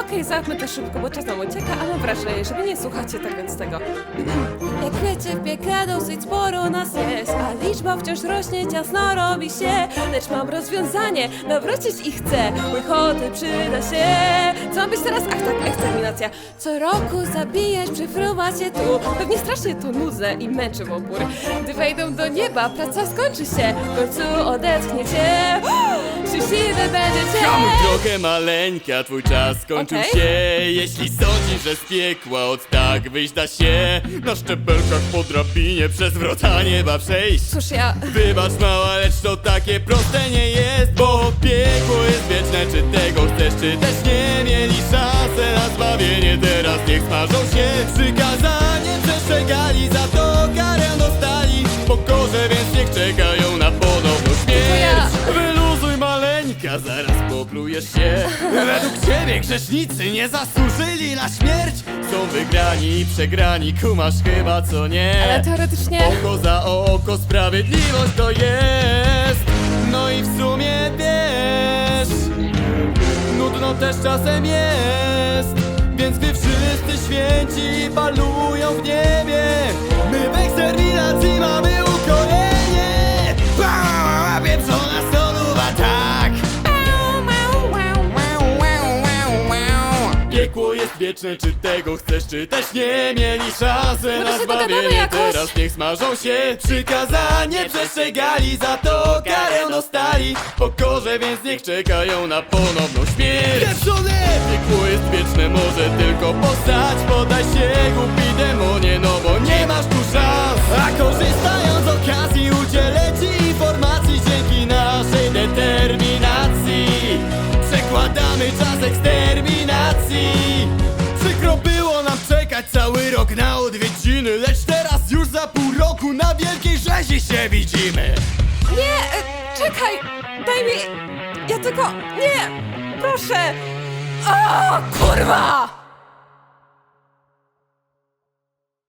Okej, załatwmy to szybko, bo czas nam ucieka, a mam wrażenie, że wy nie słuchacie tak więc tego. Jak wiecie, w piekle dosyć sporo nas jest, a liczba wciąż rośnie, ciasno robi się. Lecz mam rozwiązanie, nawrócić ich chcę, łychoty przyda się. Co ma być teraz? Ach tak, eksterminacja. Co roku zabijać, przyfruwać się tu. Pewnie strasznie to nudzę i męczy w opór. Gdy wejdą do nieba, praca skończy się, w końcu odetchniecie. Szczęśliwe będziecie. Hamuj trochę maleńka, twój czas skończył Okej. się. Jeśli sądzisz, że z piekła od tak wyjść da się Na szczepelkach po drabinie przez wrota nieba przejść. Cóż ja... Wybacz mała, lecz to takie proste nie jest Bo piekło jest wieczne, czy tego chcesz, czy też nie? Mieli szansę na zbawienie, teraz niech smażą się. Przykazanie przestrzegali, za to karę dostali. Pokorze, więc niech maleńka, zaraz poplujesz się. Według ciebie grzesznicy nie zasłużyli na śmierć. Są wygrani i przegrani, kumasz chyba co nie. Ale teoretycznie... Oko za oko, sprawiedliwość to jest. No i w sumie wiesz Nudno też czasem jest. Więc gdy wszyscy święci balują Czy tego chcesz, czy też nie? Mieli szansę No na się dogadamy zbawienie jakoś. Teraz niech smażą się. Przykazanie przestrzegali Za to karę dostali. Pokorze, więc niech czekają na ponowną śmierć. Pieprzone! Piekło jest wieczne, może tylko postać Przekładamy czas eksterminacji Przykro było nam czekać cały rok na odwiedziny Lecz teraz już za pół roku na wielkiej rzezi się widzimy Nie! e, Czekaj! Daj mi... Ja tylko... Nie! Proszę! O, kurwa!